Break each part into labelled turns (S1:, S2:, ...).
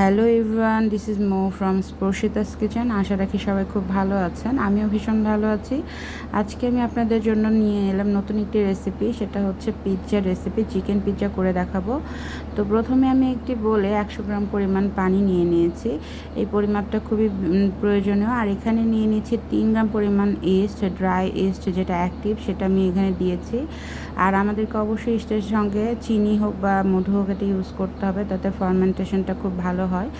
S1: Hello everyone, this is Mo from Sparshita's kitchen. আশা রাখি সবাই খুব ভালো আছেন। আমিও ভীষণ ভালো আছি। আজকে আমি আপনাদের জন্য নিয়ে এলাম নতুন একটি রেসিপি সেটা হচ্ছে পিৎজার রেসিপি চিকেন পিৎজা করে দেখাবো। তো প্রথমে আমি একটি বলে একশো গ্রাম পরিমাণ পানি নিয়ে নিয়েছি। এই পরিমাপটা খুবই প্রয়োজনীয়। আর এখানে নিয়ে নিয়েছি তিন গ্রাম পরিমাণ ইস্ট, ড্রাই ইস্ট যেটা অ্যাক্টিভ সেটা আমি এখানে দিয়েছি। আর আমাদেরকে অবশ্যই ইস্টের সঙ্গে চিনি হোক বা মধু হোক এটা ইউজ করতে হবে, তাতে ফার্মেন্টেশনটা খুব ভালো হয়।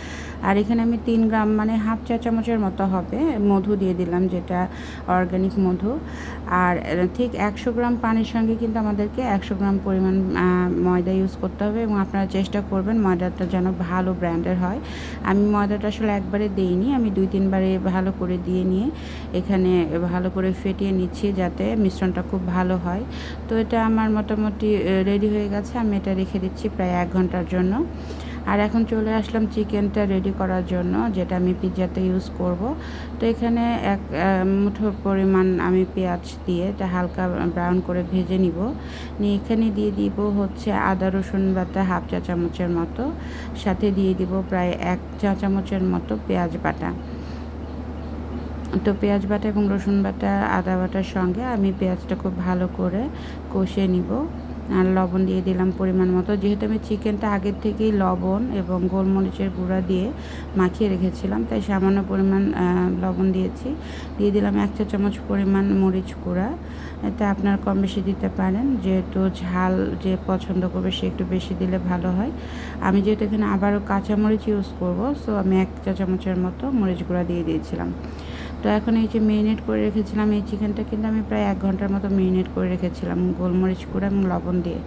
S1: আর এখানে আমি তিন গ্রাম মানে হাফ চা চামচের মতো হবে, মধু দিয়ে দিলাম যেটা অর্গানিক মধু। আর ঠিক একশো গ্রাম পানির সঙ্গে কিন্তু আমাদেরকে একশো গ্রাম পরিমাণ ময়দা ইউজ করতে হবে এবং আপনারা চেষ্টা করবেন ময়দাটা যেন ভালো ব্র্যান্ডের হয়। আমি ময়দাটা আসলে একবারে দিইনি, আমি দুই তিনবারে ভালো করে দিয়ে নিয়ে এখানে ভালো করে ফেটিয়ে নিচ্ছি যাতে মিশ্রণটা খুব ভালো হয়। তো এটা আমার মোটামুটি রেডি হয়ে গেছে, আমি এটা রেখে দিচ্ছি প্রায় এক ঘণ্টার জন্য। আর এখন চলে আসলাম চিকেনটা রেডি করার জন্য, যেটা আমি পিৎজাতে ইউজ করব। তো এখানে এক মুঠো পরিমাণ আমি পেঁয়াজ দিয়ে এটা হালকা ব্রাউন করে ভেজে নিব। নিয়ে এখানে দিয়ে দিব হচ্ছে আদা, রসুন বাটা হাফ চা চামচের মতো। সাথে দিয়ে দিব প্রায় এক চা চামচের মতো পেঁয়াজ বাটা। তো পেঁয়াজ বাটা এবং রসুন বাটা, আদা বাটার সঙ্গে আমি পেঁয়াজটা খুব ভালো করে কষিয়ে নিব। আর লবণ দিয়ে দিলাম পরিমাণ মতো। যেহেতু আমি চিকেনটা আগের থেকেই লবণ এবং গোলমরিচের গুঁড়া দিয়ে মাখিয়ে রেখেছিলাম, তাই সামান্য পরিমাণ লবণ দিয়েছি। দিয়ে দিলাম এক চা চামচ পরিমাণ মরিচ গুঁড়া। এটা আপনার কম বেশি দিতে পারেন, যেহেতু ঝাল যে পছন্দ করবে সে একটু বেশি দিলে ভালো হয়। আমি যেহেতু এখানে আবারও কাঁচা মরিচ ইউজ করব সো আমি এক চা চামচের মতো মরিচ গুঁড়া দিয়ে দিয়েছিলাম। তো এখন এই যে মেরিনেট করে রেখেছিলাম, এই চিকেনটা কিন্তু আমি প্রায় এক ঘণ্টার মতো মেরিনেট করে রেখেছিলাম, গোলমরিচ গুঁড়া এবং লবণ দিয়ে।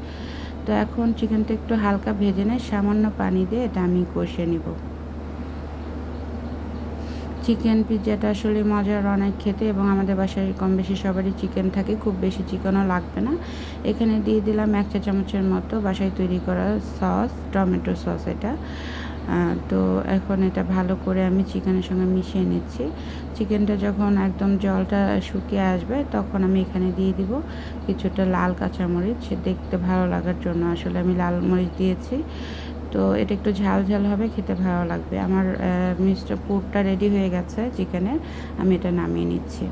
S1: তো এখন চিকেনটা একটু হালকা ভেজে নেয় সামান্য পানি দিয়ে এটা আমি কষিয়ে নিব। চিকেন পিৎজাটা আসলে মজার অনেক খেতে এবং আমাদের বাসায় কম বেশি সবারই চিকেন থাকে, খুব বেশি চিকেনও লাগবে না। এখানে দিয়ে দিলাম এক চা চামচের মতো বাসায় তৈরি করা সস টমেটো সস এটা। তো এখন এটা ভালো করে আমি চিকেনের সঙ্গে মিশিয়ে নিচ্ছি। চিকেনটা যখন একদম জলটা শুকিয়ে আসবে, তখন আমি এখানে দিয়ে দিব কিছুটা লাল কাঁচামরিচ। দেখতে ভালো লাগার জন্য আসলে আমি লাল মরিচ দিয়েছি। তো এটা একটু ঝাল ঝাল হবে, খেতে ভালো লাগবে। আমার মিস্টার পুরটা রেডি হয়ে গেছে চিকেনের। আমি এটা নামিয়ে নিচ্ছি।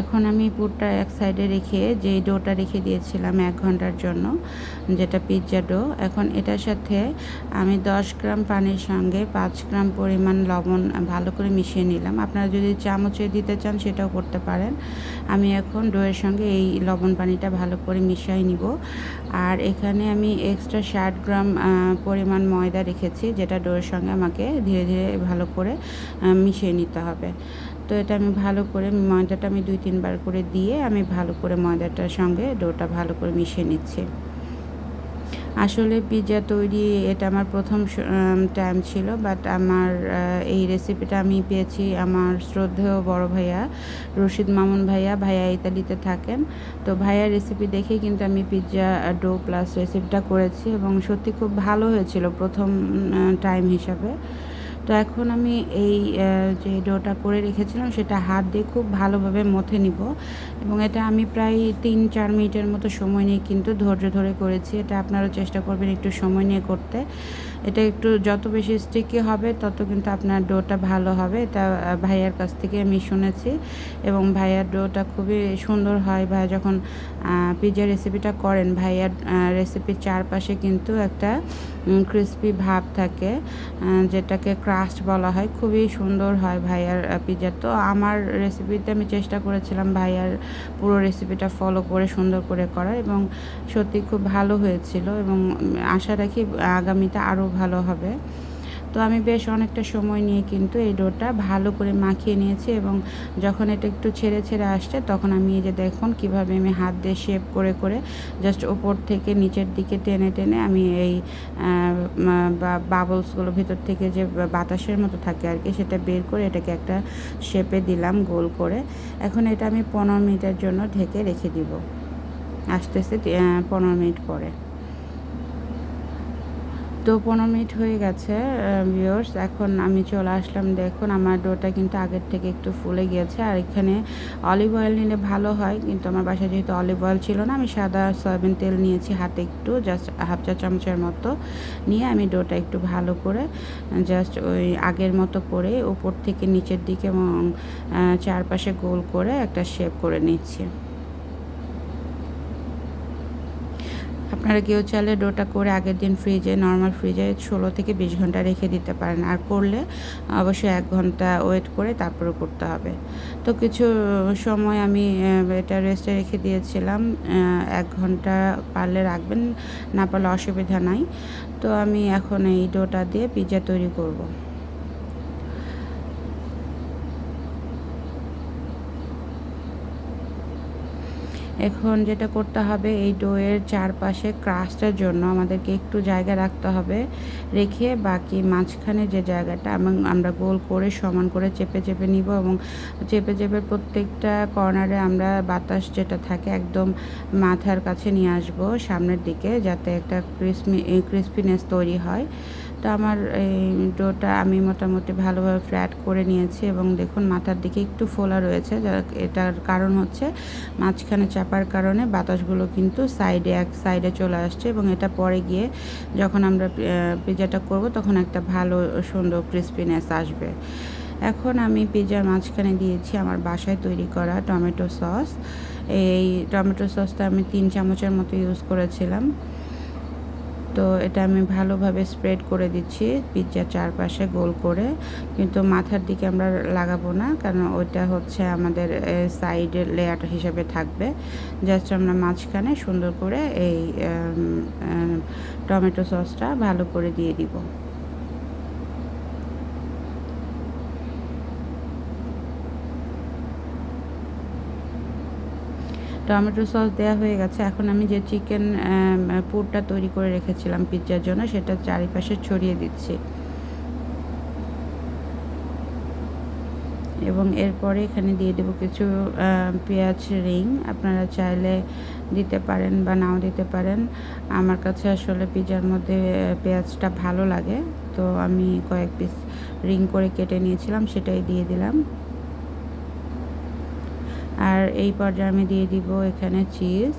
S1: এখন আমি পুরটা এক সাইডে রেখে যে ডোটা রেখে দিয়েছিলাম এক ঘণ্টার জন্য, যেটা পিৎজা ডো এখন এটার সাথে আমি দশ গ্রাম পানির সঙ্গে পাঁচ গ্রাম পরিমাণ লবণ ভালো করে মিশিয়ে নিলাম। আপনারা যদি চামচে দিতে চান সেটাও করতে পারেন। আমি এখন ডোয়ের সঙ্গে এই লবণ পানিটা ভালো করে মিশিয়ে নিব। আর এখানে আমি এক্সট্রা ষাট গ্রাম পরিমাণ ময়দা রেখেছি, যেটা ডোয়ের সঙ্গে আমাকে ধীরে ধীরে ভালো করে মিশিয়ে নিতে হবে। তো এটা আমি ভালো করে ময়দাটা আমি দুই, তিনবার করে দিয়ে আমি ভালো করে ময়দাটার সঙ্গে ডোটা ভালো করে মিশিয়ে নিচ্ছি। আসলে পিৎজা তৈরি, এটা আমার প্রথম টাইম ছিল বাট আমার এই রেসিপিটা আমি পেয়েছি আমার শ্রদ্ধেয় বড় ভাইয়া, রশিদ মামুন ভাইয়া ভাইয়া ইতালিতে থাকেন। তো ভাইয়ার রেসিপি দেখে কিন্তু আমি পিৎজা ডো প্লাস রেসিপিটা করেছি এবং সত্যি খুব ভালো হয়েছিল প্রথম টাইম হিসাবে। তো এখন আমি এই যে ডোটা করে রেখেছিলাম, সেটা হাত দিয়ে খুব ভালোভাবে মথে নিব। এবং এটা আমি প্রায় তিন, চার মিনিটের মতো সময় নিয়ে কিন্তু ধৈর্য ধরে করেছি। এটা আপনারাও চেষ্টা করবেন একটু সময় নিয়ে করতে। এটা একটু যত বেশি স্টিকি হবে, তত কিন্তু আপনার ডোটা ভালো হবে। এটা ভাইয়ার কাছ থেকে আমি শুনেছি। এবং ভাইয়ার ডোটা খুবই সুন্দর হয়। ভাইয়া যখন পিৎজা রেসিপিটা করেন, ভাইয়ার রেসিপির চারপাশে কিন্তু একটা ক্রিস্পি ভাব থাকে যেটাকে ক্রাস্ট বলা হয়। খুবই সুন্দর হয় ভাইয়ার পিজা তো। আমার রেসিপিতে আমি চেষ্টা করেছিলাম ভাইয়ার পুরো রেসিপিটা ফলো করে, সুন্দর করে করা এবং সত্যি খুব ভালো হয়েছিল এবং আশা রাখি আগামীতে আরও ভালো হবে। তো আমি বেশ অনেকটা সময় নিয়ে কিন্তু এই ডোটা ভালো করে মাখিয়ে নিয়েছি এবং যখন এটা একটু ছেড়ে ছেড়ে আসছে, তখন আমি এই যে দেখুন কীভাবে আমি হাত দিয়ে শেপ করে করে জাস্ট ওপর থেকে নিচের দিকে টেনে টেনে আমি এই বাবলসগুলো ভিতর থেকে যে বাতাসের মতো থাকে আর কি সেটা বের করে এটাকে একটা শেপে দিলাম গোল করে। এখন এটা আমি পনেরো মিনিটের জন্য ঢেকে রেখে দিব। আস্তে আস্তে পনেরো মিনিট পরে। তো পনেরো মিনিট হয়ে গেছে ভিওর্স এখন আমি চলে আসলাম, দেখুন আমার ডোটা কিন্তু আগের থেকে একটু ফুলে গিয়েছে। আর এখানে অলিভ অয়েল নিলে ভালো হয়, কিন্তু আমার বাসায় যেহেতু অলিভ অয়েল ছিল না, আমি সাদা সয়াবিন তেল নিয়েছি হাতে একটু জাস্ট হাফ চা চামচের মতো নিয়ে আমি ডোটা একটু ভালো করে জাস্ট ওই আগের মতো করে উপর থেকে নিচের দিকে এবং চারপাশে গোল করে একটা শেপ করে নিচ্ছি। আপনারা কেউ চাইলে ডোটা করে আগের দিন ফ্রিজে নর্মাল ফ্রিজে ষোলো থেকে বিশ ঘণ্টা রেখে দিতে পারেন। আর করলে অবশ্যই এক ঘণ্টা ওয়েট করে তারপরে করতে হবে। তো কিছু সময় আমি এটা রেস্টে রেখে দিয়েছিলাম। এক ঘণ্টা পারলে রাখবেন, না পারলে অসুবিধা নাই। তো আমি এখন এই ডোটা দিয়ে পিৎজা তৈরি করব। এখন যেটা করতে হবে, এই ডোয়ের চারপাশে ক্রাস্টের জন্য আমাদেরকে একটু জায়গা রাখতে হবে। রেখে বাকি মাঝখানে যে জায়গাটা এবং আমরা গোল করে সমান করে চেপে চেপে নিব এবং চেপে চেপে প্রত্যেকটা কর্নারে আমরা বাতাস যেটা থাকে একদম মাথার কাছে নিয়ে আসব সামনের দিকে যাতে একটা ক্রিসমি, ক্রিসপিনেস তৈরি হয়। তো আমার এই ডোটা আমি মোটামুটি ভালোভাবে ফ্ল্যাট করে নিয়েছি এবং দেখুন মাথার দিকে একটু ফোলা রয়েছে এটার কারণ হচ্ছে মাঝখানে চাপার কারণে বাতাসগুলো কিন্তু সাইডে, এক সাইডে চলে আসছে এবং এটা পরে গিয়ে যখন আমরা পিজাটা করব তখন একটা ভালো, সুন্দর ক্রিসপিনেস আসবে। এখন আমি পিজার মাঝখানে দিয়েছি আমার বাসায় তৈরি করা টমেটো সস। এই টমেটো সসটা আমি তিন চামচের মতো ইউজ করেছিলাম। তো এটা আমি ভালোভাবে স্প্রেড করে দিচ্ছি পিৎজার চারপাশে গোল করে। কিন্তু মাথার দিকে আমরা লাগাবো না, কারণ ওইটা হচ্ছে আমাদের সাইডের লেয়ার হিসেবে থাকবে। জাস্ট আমরা মাঝখানে সুন্দর করে এই টমেটো সসটা ভালো করে দিয়ে দিব। টমেটো সস দেওয়া হয়ে গেছে। এখন আমি যে চিকেন পুরটা তৈরি করে রেখেছিলাম পিৎজার জন্য, সেটা চারিপাশে ছড়িয়ে দিচ্ছি। এবং এরপরে এখানে দিয়ে দেবো কিছু পেঁয়াজ রিং। আপনারা চাইলে দিতে পারেন বা নাও দিতে পারেন। আমার কাছে আসলে পিজার মধ্যে পেঁয়াজটা ভালো লাগে। তো আমি কয়েক পিস রিং করে কেটে নিয়েছিলাম, সেটাই দিয়ে দিলাম। আর এই পর্যায়ে আমি দিয়ে দিব এখানে চিজ।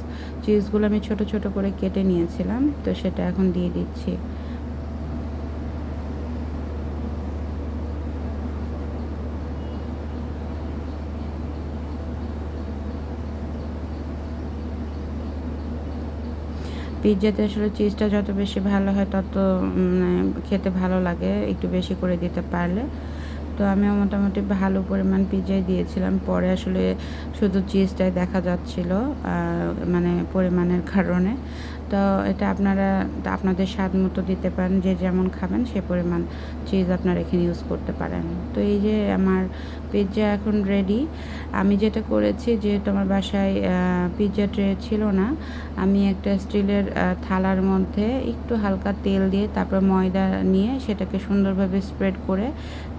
S1: চিজগুলো আমি ছোট ছোট করে কেটে নিয়েছিলাম, তো সেটা এখন দিয়ে দিচ্ছি। পিৎজাতে আসলে চিজটা যত বেশি ভালো হয়, তত খেতে ভালো লাগে, একটু বেশি করে দিতে পারলে। তো আমিও মোটামুটি ভালো পরিমাণ পিজাই দিয়েছিলাম। পরে আসলে শুধু চিজটাই দেখা যাচ্ছিল মানে পরিমাণের কারণে। তো এটা আপনারা আপনাদের স্বাদ মতো দিতে পারেন, যে যেমন খাবেন সে পরিমাণ চিজ আপনারা এখানে ইউজ করতে পারেন। তো এই যে আমার পিৎজা এখন রেডি আমি যেটা করেছি যেহেতু আমার বাসায় পিৎজা ট্রে ছিল না, আমি একটা স্টিলের থালার মধ্যে একটু হালকা তেল দিয়ে তারপর ময়দা নিয়ে সেটাকে সুন্দরভাবে স্প্রেড করে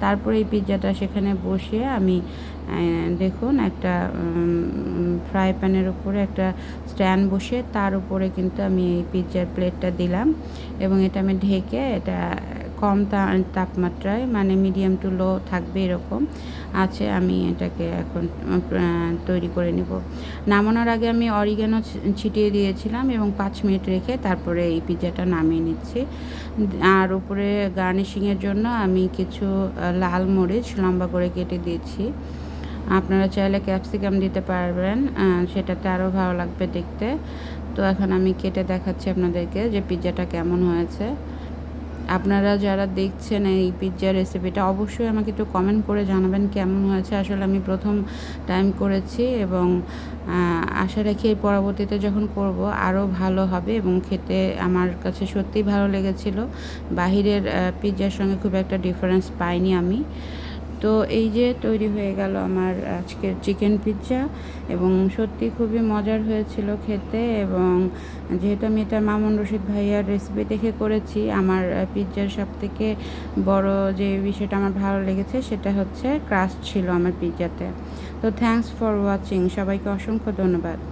S1: তারপরে এই পিৎজাটা সেখানে বসিয়ে আমি দেখুন, একটা ফ্রাই প্যানের উপরে একটা স্ট্যান্ড বসে তার উপরে কিন্তু আমি এই পিৎজার প্লেটটা দিলাম। এবং এটা আমি ঢেকে এটা কম তাপমাত্রায় মানে মিডিয়াম টু লো থাকবে এরকম। আছে, আমি এটাকে এখন তৈরি করে নিব। নামানোর আগে আমি অরিগানো ছিটিয়ে দিয়েছিলাম এবং পাঁচ মিনিট রেখে তারপরে এই পিৎজাটা নামিয়ে নিচ্ছি। আর উপরে গার্নিশিংয়ের জন্য আমি কিছু লাল মরিচ লম্বা করে কেটে দিয়েছি। আপনারা চাইলে ক্যাপসিকাম দিতে পারবেন সেটাতে আরও ভালো লাগবে দেখতে। তো এখন আমি কেটে দেখাচ্ছি আপনাদেরকে যে পিৎজাটা কেমন হয়েছে। আপনারা যারা দেখছেন এই পিৎজা রেসিপিটা অবশ্যই আমাকে একটু কমেন্ট করে জানাবেন কেমন হয়েছে। আসলে আমি প্রথম টাইম করেছি এবং আশা রাখি এই পরবর্তীতে যখন করব আরও ভালো হবে এবং খেতে আমার কাছে সত্যিই ভালো লেগেছিল। বাহিরের পিৎজার সঙ্গে খুব একটা ডিফারেন্স পাইনি আমি। তো এই যে তৈরি হয়ে গেল আমার আজকের চিকেন পিৎজা এবং সত্যি খুবই মজার হয়েছিল খেতে এবং যেহেতু আমি এটা মামুন রশিদ ভাইয়ার রেসিপি দেখে করেছি, আমার পিৎজার সব থেকে বড় যে বিষয়টা আমার ভালো লেগেছে সেটা হচ্ছে ক্রাস্ট ছিল আমার পিৎজাতে। তো থ্যাংকস ফর ওয়াচিং সবাইকে অসংখ্য ধন্যবাদ।